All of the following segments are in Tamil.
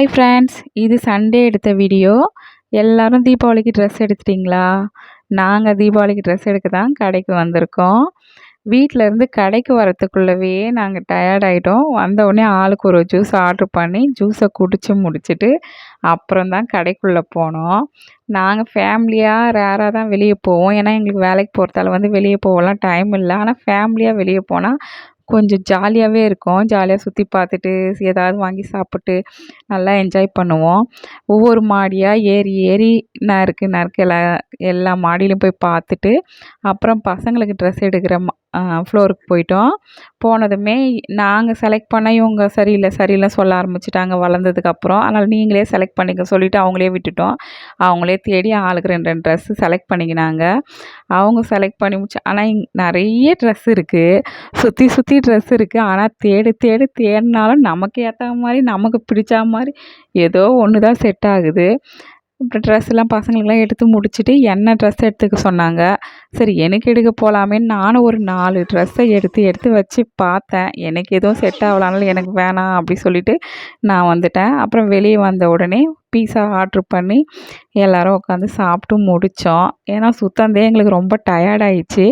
ஹாய் ஃப்ரெண்ட்ஸ் இது சண்டே எடுத்த வீடியோ எல்லோரும் தீபாவளிக்கு ட்ரெஸ் எடுத்துட்டிங்களா? நாங்கள் தீபாவளிக்கு ட்ரெஸ் எடுக்க தான் கடைக்கு வந்திருக்கோம். வீட்டில் இருந்து கடைக்கு வரத்துக்குள்ளவே நாங்கள் டயர்ட் ஆகிட்டோம் வந்தவுடனே ஆளுக்கு ஒரு ஜூஸ் ஆர்ட்ரு பண்ணி ஜூஸை குடித்து முடிச்சுட்டு அப்புறம் தான் கடைக்குள்ளே போனோம். நாங்கள் ஃபேமிலியாக ரேராக தான் வெளியே போவோம். ஏன்னா எங்களுக்கு வேலைக்கு போகிறதால வந்து வெளியே போகலாம் டைம் இல்லை. ஆனால் ஃபேமிலியாக வெளியே போனால் கொஞ்சம் ஜாலியாகவே இருக்கும். ஜாலியாக சுற்றி பார்த்துட்டு ஏதாவது வாங்கி சாப்பிட்டு நல்லா என்ஜாய் பண்ணுவோம். ஒவ்வொரு மாடியாக ஏறி ஏறி நறுக்கு நறுக்கு எல்லா எல்லா மாடியிலும் போய் பார்த்துட்டு அப்புறம் பசங்களுக்கு ட்ரெஸ் எடுக்கிற ஃப்ளோருக்கு போயிட்டோம். போனதுமே நாங்கள் செலக்ட் பண்ண இவங்க சரியில்லை சரியில்லை சொல்ல ஆரம்பிச்சிட்டாங்க வளர்ந்ததுக்கப்புறம் அதனால் நீங்களே செலக்ட் பண்ணிக்க சொல்லிவிட்டு அவங்களே விட்டுட்டோம். அவங்களே தேடி ஆளுக்கு ரெண்டு ரெண்டு ட்ரெஸ்ஸு செலக்ட் பண்ணிக்கினாங்க. அவங்க செலக்ட் பண்ணி முடிச்சு ஆனால் இங் நிறைய ட்ரெஸ் இருக்குது சுற்றி சுற்றி ட்ரெஸ் இருக்குது ஆனால் தேடி தேடி தேடினாலும் நமக்கு ஏற்ற மாதிரி நமக்கு பிடிச்ச மாதிரி ஏதோ ஒன்று தான் செட் ஆகுது. அப்புறம் ட்ரெஸ்லாம் பசங்களுக்கெல்லாம் எடுத்து முடிச்சுட்டு என்ன ட்ரெஸ் எடுத்துக்க சொன்னாங்க? சரி எனக்கு எடுக்க போகலாமேன்னு நானும் ஒரு நாலு ட்ரெஸ்ஸை எடுத்து எடுத்து வச்சு பார்த்தேன். எனக்கு எதுவும் செட் ஆகலானாலும் எனக்கு வேணாம் அப்படி சொல்லிவிட்டு நான் வந்துட்டேன். அப்புறம் வெளியே வந்த உடனே பீஸா ஆர்ட்ரு பண்ணி எல்லோரும் உட்காந்து சாப்பிட்டு முடித்தோம் ஏன்னா சுத்தந்தே எங்களுக்கு ரொம்ப டயர்டாயிடுச்சு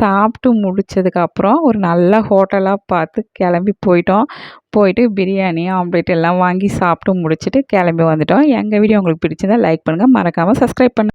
சாப்பிட்டு முடித்ததுக்கப்புறம் ஒரு நல்ல ஹோட்டலாக பார்த்து கிளம்பி போயிட்டோம். போயிட்டு பிரியாணி ஆம்லேட் எல்லாம் வாங்கி சாப்பிட்டு முடிச்சுட்டு கிளம்பி வந்துட்டோம். எங்கள் வீடியோ உங்களுக்கு பிடிச்சிருந்தால் லைக் பண்ணுங்கள் மறக்காமல் சப்ஸ்கிரைப் பண்ணுங்கள்